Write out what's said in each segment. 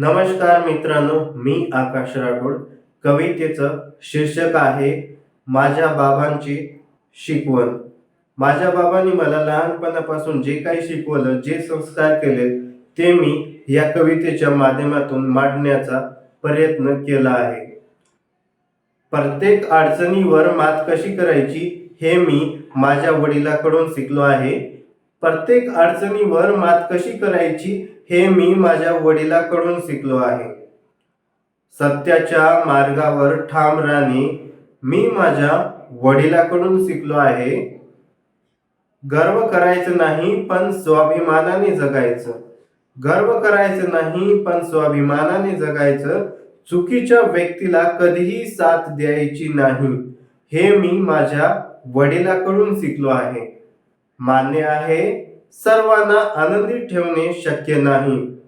नमस्कार मित्रांनो मी आकाश राठोड. कवितेचं शीर्षक आहे माझ्या बाबांची शिकवण. माझ्या बाबांनी मला लहानपणापासून जे काही शिकवलं जे संस्कार केले ते मी या कवितेच्या माध्यमातून मांडण्याचा प्रयत्न केला आहे. प्रत्येक अडचणीवर मात कशी करायची हे मी माझ्या वडिलाकडून शिकलो आहे. प्रत्येक अडचणीवर मात कशी करायची हे मी माझ्या वडिलाकडून शिकलो आहे. सत्याच्या मार्गावर ठाम राहणे मी माझ्या वडिलाकडून शिकलो आहे. गर्व करायचं नाही पण स्वाभिमानाने जगायचं. गर्व करायचं नाही पण स्वाभिमानाने जगायचं. चुकीच्या व्यक्तीला कधीही साथ द्यायची नाही हे मी माझ्या वडिलाकडून शिकलो आहे. मान्य आहे. सर्वांना आनंदी ठेवणे शक्य नाही.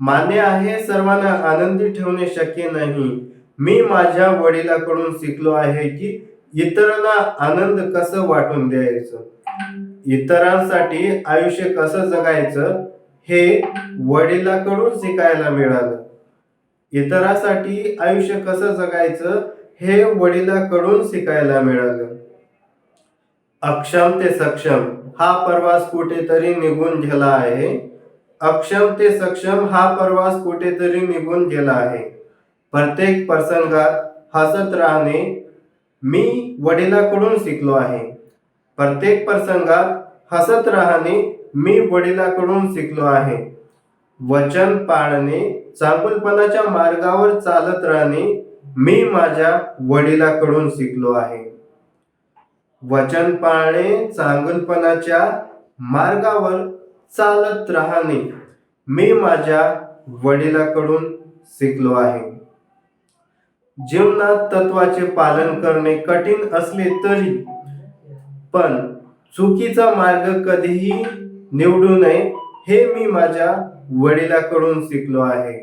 मान्य आहे सर्वांना आनंदी ठेवणे शक्य नाही. मी माझ्या वडिलाकडून शिकलो आहे की इतरांना आनंद कसं वाटून द्यायचं? इतरांसाठी आयुष्य कसं जगायचं? हे वडिलाकडून शिकायला मिळालं. इतरांसाठी आयुष्य कसं जगायचं? हे वडिलाकडून शिकायला मिळालं. अक्षम ते सक्षम हा प्रवास कुठेतरी निघून गेला आहे. अक्षम ते सक्षम हा प्रवास कुठेतरी निघून गेला आहे. प्रत्येक प्रसंगात हसत राहणे मी वडिलाकडून शिकलो आहे. प्रत्येक प्रसंगात हसत राहणे मी वडिलाकडून शिकलो आहे. वचन पाळणे चांगुलपणाच्या मार्गावर चालत राहणे मी माझ्या वडिलाकडून शिकलो आहे. वचन पाळणे चांगलपणाच्या मार्गावर चालत राहणे. मी माझ्या वडिलाकडून शिकलो आहे. जीवनात तत्वाचे पालन करणे कठीण असले तरी पण चुकीचा मार्ग कधीही निवडू नये हे मी माझ्या वडिलाकडून शिकलो आहे.